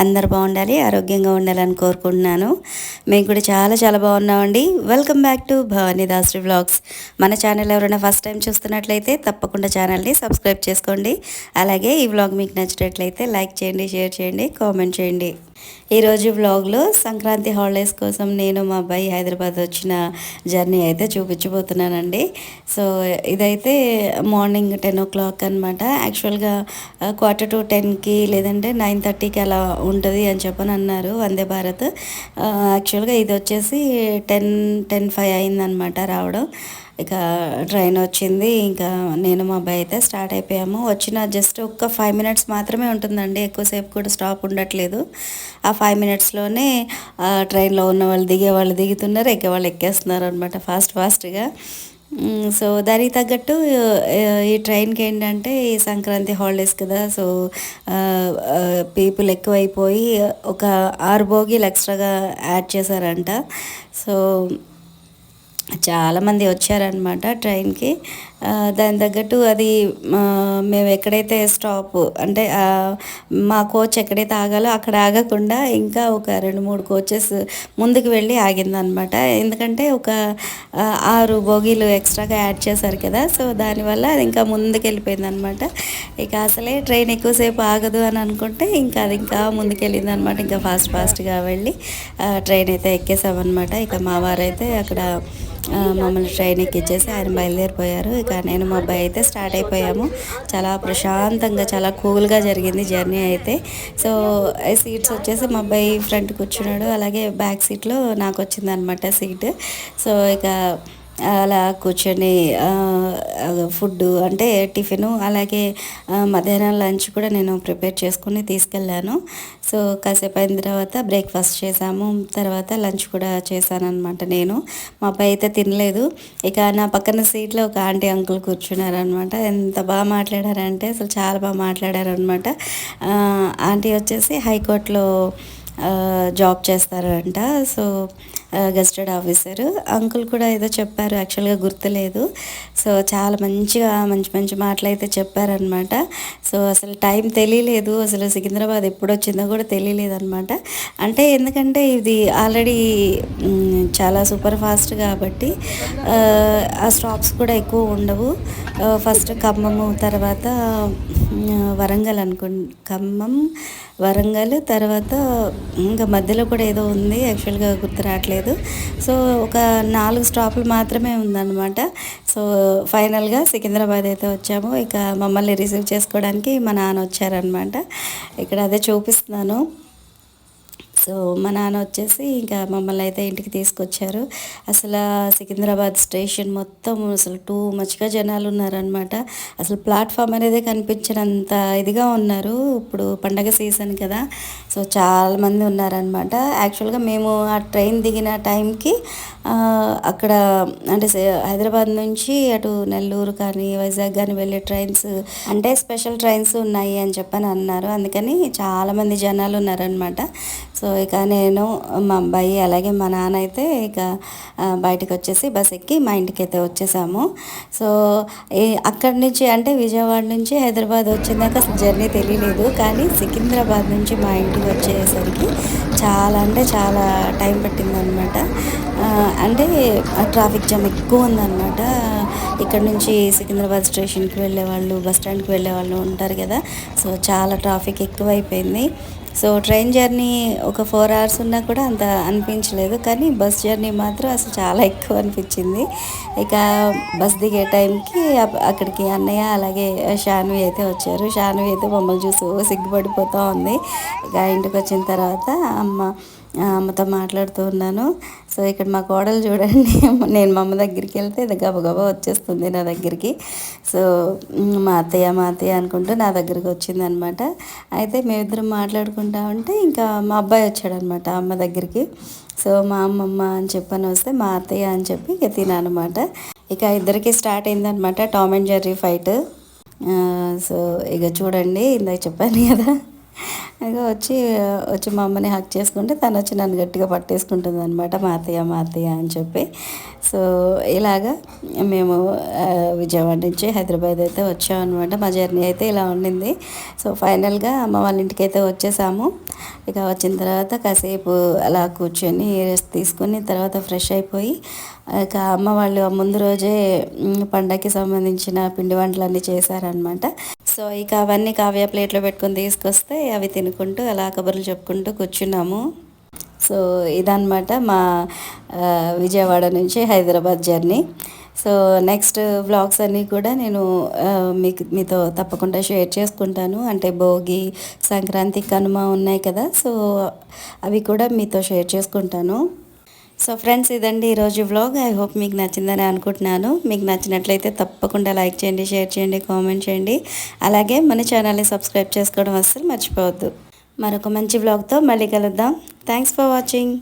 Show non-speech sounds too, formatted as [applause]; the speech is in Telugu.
అందరు బాగుండాలి ఆరోగ్యంగా ఉండాలని కోరుకుంటున్నాను. మేము కూడా చాలా చాలా బాగున్నామండి. Welcome back to Bhavani Dasari vlogs మన ఛానల్ ఎవరైనా ఫస్ట్ టైం చూస్తున్నట్లయితే తప్పకుండా ఛానల్ని సబ్స్క్రైబ్ చేసుకోండి. అలాగే ఈ వ్లాగ్ మీకు నచ్చినట్లయితే లైక్ చేయండి షేర్ చేయండి కామెంట్ చేయండి. ఈరోజు వ్లాగ్లో సంక్రాంతి హాలిడేస్ కోసం నేను మా అబ్బాయి హైదరాబాద్ వచ్చిన జర్నీ అయితే చూపించబోతున్నానండి. సో ఇదైతే మార్నింగ్ టెన్ ఓ క్లాక్ అనమాట యాక్చువల్గా క్వార్టర్ టు టెన్కి లేదంటే నైన్ థర్టీకి అలా ఉంటుంది అని చెప్పని అన్నారు. వందే భారత్. యాక్చువల్గా ఇది వచ్చేసి టెన్ టెన్ ఫైవ్ అయిందనమాట రావడం. ఇక ట్రైన్ వచ్చింది. ఇంకా నేను మా అబ్బాయి అయితే స్టార్ట్ అయిపోయాము. వచ్చిన జస్ట్ ఒక్క ఫైవ్ మినిట్స్ మాత్రమే ఉంటుందండి. ఎక్కువసేపు కూడా స్టాప్ ఉండట్లేదు. ఆ ఫైవ్ మినిట్స్లోనే ట్రైన్లో ఉన్న వాళ్ళు దిగే వాళ్ళు దిగుతున్నారు. ఎక్కే వాళ్ళు ఎక్కేస్తున్నారు అనమాట ఫాస్ట్ ఫాస్ట్గా. సో దానికి తగ్గట్టు ఈ ట్రైన్కి ఏంటంటే ఈ సంక్రాంతి హాలిడేస్ కదా సో పీపుల్ ఎక్కువైపోయి ఒక ఆరు బోగీలు ఎక్స్ట్రాగా యాడ్ చేశారంట. సో చాలామంది వచ్చారనమాట ట్రైన్కి. దాని తగ్గట్టు అది మేము ఎక్కడైతే స్టాప్ అంటే మా కోచ్ ఎక్కడైతే ఆగాలో అక్కడ ఆగకుండా ఇంకా ఒక రెండు మూడు కోచెస్ ముందుకు వెళ్ళి ఆగిందనమాట ఎందుకంటే ఒక ఆరు బోగీలు ఎక్స్ట్రాగా యాడ్ చేశారు కదా సో దానివల్ల అది ఇంకా ముందుకు వెళ్ళిపోయింది అనమాట ఇక అసలే ట్రైన్ ఎక్కువసేపు ఆగదు అని అనుకుంటే ఇంకా అది ఇంకా ముందుకెళ్ళింది అనమాట ఇంకా ఫాస్ట్ ఫాస్ట్గా వెళ్ళి ట్రైన్ అయితే ఎక్కేసామన్నమాట. ఇక మా వారైతే అక్కడ మమ్మల్ని ట్రైన్ ఎక్కించేసి ఆయన బయలుదేరిపోయారు. ఇక నేను మా అబ్బాయి అయితే స్టార్ట్ అయిపోయాము. చాలా ప్రశాంతంగా చాలా కూల్గా జరిగింది జర్నీ అయితే. సో సీట్స్ వచ్చేసి మా అబ్బాయి ఫ్రంట్ కూర్చున్నాడు. అలాగే బ్యాక్ సీట్లో నాకు వచ్చిందనమాట సీట్. సో ఇక అలా కూర్చొని ఫుడ్ అంటే టిఫిను అలాగే మధ్యాహ్నం లంచ్ కూడా నేను ప్రిపేర్ చేసుకుని తీసుకెళ్ళాను. సో కాసేపు అయిన తర్వాత బ్రేక్ఫాస్ట్ చేసాము తర్వాత లంచ్ కూడా చేశాను అనమాట నేను. మా అబ్బాయి అయితే తినలేదు. ఇక నా పక్కన సీట్లో ఒక ఆంటీ అంకుల్ కూర్చున్నారనమాట ఎంత బాగా మాట్లాడారంటే అసలు చాలా బాగా మాట్లాడారనమాట ఆంటీ వచ్చేసి హైకోర్టులో జాబ్ చేస్తారంట. So గెస్టెడ్ officer. అంకుల్ కూడా ఏదో చెప్పారు యాక్చువల్గా గుర్తులేదు. సో చాలా మంచిగా మంచి మంచి మాటలు అయితే చెప్పారనమాట సో అసలు టైం తెలియలేదు. అసలు సికింద్రాబాద్ ఎప్పుడు వచ్చిందో కూడా తెలియలేదు అనమాట అంటే ఎందుకంటే ఇది ఆల్రెడీ చాలా సూపర్ ఫాస్ట్ కాబట్టి ఆ స్టాప్స్ కూడా ఎక్కువ ఉండవు. ఫస్ట్ ఖమ్మము తర్వాత వరంగల్ అనుకు ఖమ్మం వరంగల్ తర్వాత ఇంకా మధ్యలో కూడా ఏదో ఉంది యాక్చువల్గా గుర్తు రావట్లేదు. సో ఒక నాలుగు స్టాపులు మాత్రమే ఉందన్నమాట. సో ఫైనల్గా సికింద్రాబాద్ అయితే వచ్చాము. ఇక మమ్మల్ని రిసీవ్ చేసుకోవడానికి మా నాన్న వచ్చారనమాట ఇక్కడ అదే చూపిస్తున్నాను. సో మా నాన్న వచ్చేసి ఇంకా మమ్మల్ని అయితే ఇంటికి తీసుకొచ్చారు. అసలు సికింద్రాబాద్ స్టేషన్ మొత్తం అసలు టూ మచ్గా జనాలు ఉన్నారనమాట అసలు ప్లాట్ఫామ్ అనేది కనిపించినంత ఇదిగా ఉన్నారు. ఇప్పుడు పండగ సీజన్ కదా సో చాలామంది ఉన్నారనమాట యాక్చువల్గా మేము ఆ ట్రైన్ దిగిన టైంకి అక్కడ అంటే హైదరాబాద్ నుంచి అటు నెల్లూరు కానీ వైజాగ్ కానీ వెళ్ళే ట్రైన్స్ అంటే స్పెషల్ ట్రైన్స్ ఉన్నాయి అని చెప్పని అన్నారు. అందుకని చాలామంది జనాలు ఉన్నారనమాట సో ఇక నేను మా అబ్బాయి అలాగే మా నాన్న అయితే ఇక బయటకు వచ్చేసి బస్ ఎక్కి మా ఇంటికి అయితే వచ్చేసాము. సో అక్కడి నుంచి అంటే విజయవాడ నుంచి హైదరాబాద్ వచ్చిందాక అసలు జర్నీ తెలియలేదు. కానీ సికింద్రాబాద్ నుంచి మా ఇంటికి వచ్చేసరికి చాలా అంటే చాలా టైం పట్టిందనమాట. అంటే ట్రాఫిక్ జామ్ ఎక్కువ ఉందన్నమాట ఇక్కడ నుంచి సికింద్రాబాద్ స్టేషన్కి వెళ్ళే వాళ్ళు బస్ స్టాండ్కి వెళ్ళే వాళ్ళు ఉంటారు కదా. సో చాలా ట్రాఫిక్ ఎక్కువైపోయింది. సో ట్రైన్ జర్నీ ఒక ఫోర్ అవర్స్ ఉన్నా కూడా అంత అనిపించలేదు. కానీ బస్ జర్నీ మాత్రం అసలు చాలా ఎక్కువ అనిపించింది. ఇక బస్ దిగే టైంకి అక్కడికి అన్నయ్య అలాగే షాన్వి అయితే వచ్చారు. షాన్వి అయితే మమ్మల్ని చూసి సిగ్గుపడిపోతూ ఉంది. ఇక ఇంటికి వచ్చిన తర్వాత అమ్మ అమ్మతో మాట్లాడుతూ ఉన్నాను. సో ఇక్కడ మా కోడలు చూడండి [laughs] నేను మా అమ్మ దగ్గరికి వెళ్తే గబగబా వచ్చేస్తుంది నా దగ్గరికి. సో మా అత్తయ్య మా అత్తయ్య అనుకుంటూ నా దగ్గరికి వచ్చింది అనమాట అయితే మేమిద్దరం మాట్లాడుకుంటా ఉంటే ఇంకా మా అబ్బాయి వచ్చాడనమాట అమ్మ దగ్గరికి. సో మా అమ్మమ్మ అని చెప్పని వస్తే మా అత్తయ్య అని చెప్పి ఇక తిననమాట. ఇక ఇద్దరికి స్టార్ట్ అయిందనమాట Tom and Jerry fight. So ఇక చూడండి ఇందాక చెప్పాను కదా. ఇంకా వచ్చి వచ్చి మా అమ్మని హక్ చేసుకుంటే తను వచ్చి నన్ను గట్టిగా పట్టేసుకుంటుంది అనమాట మా అత్తయ్య మా అత్తయ్య అని చెప్పి. సో ఇలాగా మేము విజయవాడ నుంచి హైదరాబాద్ అయితే వచ్చామన్నమాట. మా జర్నీ అయితే ఇలా ఉండింది. సో ఫైనల్గా అమ్మ వాళ్ళ ఇంటికి అయితే వచ్చేసాము. ఇక వచ్చిన తర్వాత కాసేపు అలా కూర్చొని రెస్ట్ తీసుకుని తర్వాత ఫ్రెష్ అయిపోయి ఇక అమ్మ వాళ్ళు ముందు రోజే పండగకి సంబంధించిన పిండి వంటలన్నీ చేశారనమాట సో ఇక అవన్నీ కావ్య ప్లేట్లో పెట్టుకొని తీసుకొస్తే అవి తినుకుంటూ అలా కబుర్లు చెప్పుకుంటూ కూర్చున్నాము. సో ఇదన్నమాట మా విజయవాడ నుంచి Hyderabad journey. So next vlogs అన్నీ కూడా నేను మీకు మీతో తప్పకుండా షేర్ చేసుకుంటాను. అంటే భోగి సంక్రాంతి కనుమ ఉన్నాయి కదా. సో అవి కూడా మీతో షేర్ చేసుకుంటాను. సో ఫ్రెండ్స్ ఇదండి ఈరోజు వ్లాగ్ ఐ హోప్ మీకు నచ్చిందని అనుకుంటున్నాను. మీకు నచ్చినట్లయితే తప్పకుండా లైక్ చేయండి షేర్ చేయండి కామెంట్ చేయండి. అలాగే మన ఛానల్ని సబ్స్క్రైబ్ చేసుకోవడం అస్సలు మర్చిపోవద్దు. మరొక మంచి వ్లాగ్తో మళ్ళీ కలుద్దాం. Thanks for watching